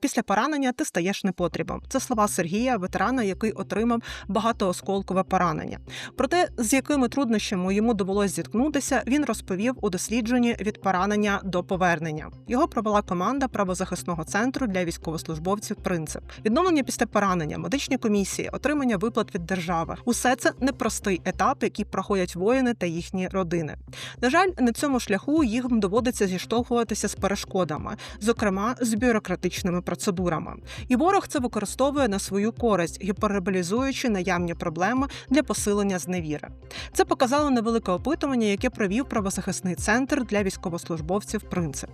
Після поранення ти стаєш непотрібом. Це слова Сергія, ветерана, який отримав багатоосколкове поранення. Про те, з якими труднощами йому довелось зіткнутися, він розповів у дослідженні від поранення до повернення. Його провела команда правозахисного центру для військовослужбовців. Принцип відновлення після поранення, медичні комісії, отримання виплат від держави. Усе це непростий етап, який проходять воїни та їхні родини. На жаль, на цьому шляху їм доводиться зіштовхуватися з перешкодами, зокрема з бюрократичними процедурами. І ворог це використовує на свою користь, гіперболізуючи наявні проблеми для посилення зневіри. Це показало невелике опитування, яке провів правозахисний центр для військовослужбовців. Принцип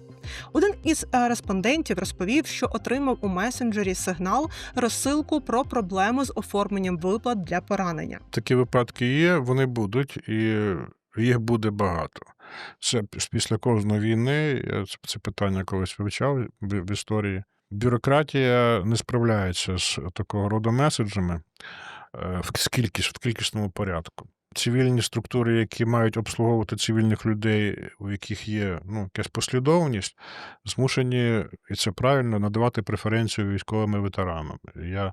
один із е, респондентів розповів, що отримав у месенджері сигнал розсилку про проблеми з оформленням виплат для поранення. Такі випадки є, вони будуть, і їх буде багато. Це після кожної війни, я це- питання колись вивчав в історії. Бюрократія не справляється з такого роду меседжами е, в кількість, в кількісному порядку. Цивільні структури, які мають обслуговувати цивільних людей, у яких є ну, якась послідовність, змушені, і це правильно, надавати преференцію військовим ветеранам. Я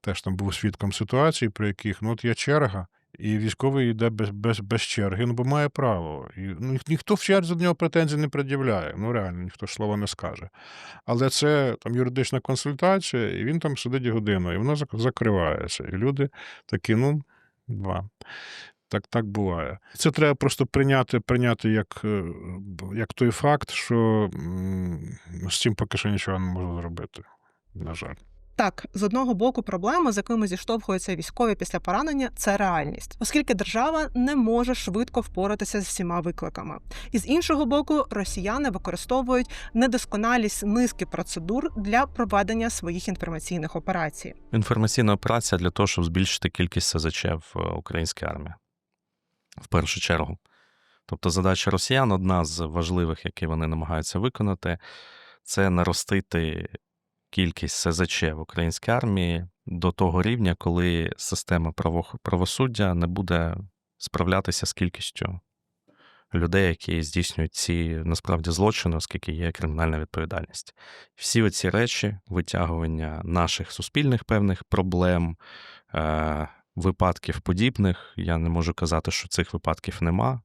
теж там був свідком ситуації, при яких ну, от є черга, і військовий йде без, без, без черги, ну бо має право. І, ну, ніхто в черзі до нього претензій не пред'являє. Ну реально, ніхто слова не скаже. Але це там юридична консультація, і він там сидить годину, і воно закривається. І люди такі, ну, два. Так, так буває. Це треба просто прийняти, прийняти як, е, як той факт, що з цим поки що нічого не можу зробити. На жаль. Так, з одного боку, проблеми, з якими зіштовхуються військові після поранення, це реальність, оскільки держава не може швидко впоратися з всіма викликами. І з іншого боку, росіяни використовують недосконалість низки процедур для проведення своїх інформаційних операцій. Інформаційна операція для того, щоб збільшити кількість СЗЧ в е, українській армії. В першу чергу. Тобто задача росіян, одна з важливих, які вони намагаються виконати, це наростити кількість СЗЧ в українській армії до того рівня, коли система правосуддя не буде справлятися з кількістю людей, які здійснюють ці насправді злочини, оскільки є кримінальна відповідальність. Всі оці речі, витягування наших суспільних певних проблем, е, випадків подібних, я не можу казати, що цих випадків нема.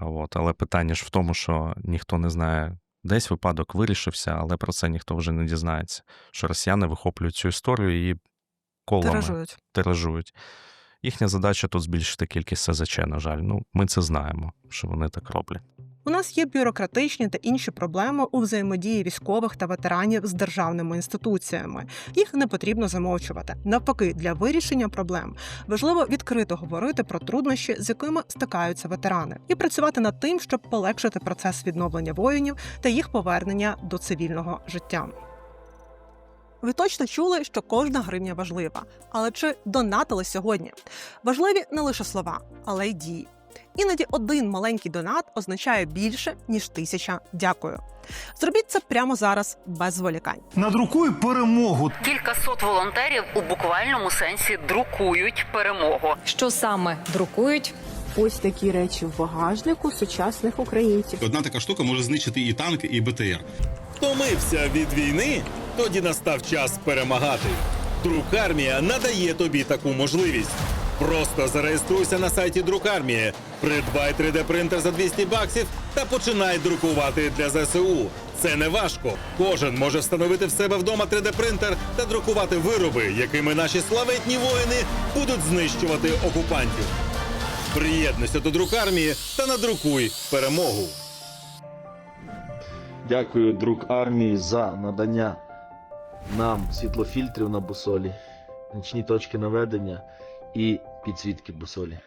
От, але питання ж в тому, що ніхто не знає, десь випадок вирішився, але про це ніхто вже не дізнається. Що росіяни вихоплюють цю історію і колами Тиражують. тиражують. Їхня задача тут збільшити кількість СЗЧ, на жаль. Ну, ми це знаємо, що вони так роблять. У нас є бюрократичні та інші проблеми у взаємодії військових та ветеранів з державними інституціями. Їх не потрібно замовчувати. Навпаки, для вирішення проблем важливо відкрито говорити про труднощі, з якими стикаються ветерани, і працювати над тим, щоб полегшити процес відновлення воїнів та їх повернення до цивільного життя. Ви точно чули, що кожна гривня важлива. Але чи донатили сьогодні? Важливі не лише слова, але й дії. Іноді один маленький донат означає більше ніж тисяча дякую. Зробіть це прямо зараз без зволікань. Надрукуй перемогу. Кількасот волонтерів у буквальному сенсі друкують перемогу. Що саме друкують? Ось такі речі в багажнику сучасних українців. Одна така штука може знищити і танк, і БТР. Втомився від війни? Тоді настав час перемагати. Друкармія надає тобі таку можливість. Просто зареєструйся на сайті Друкармії, придбай 3D-принтер за 200 баксів та починай друкувати для ЗСУ. Це не важко. Кожен може встановити в себе вдома 3D-принтер та друкувати вироби, якими наші славетні воїни будуть знищувати окупантів. Приєднуйся до друкармії та надрукуй перемогу. Дякую, друг армії, за надання нам світлофільтрів на бусолі, нічні точки наведення і підсвітки бусолі.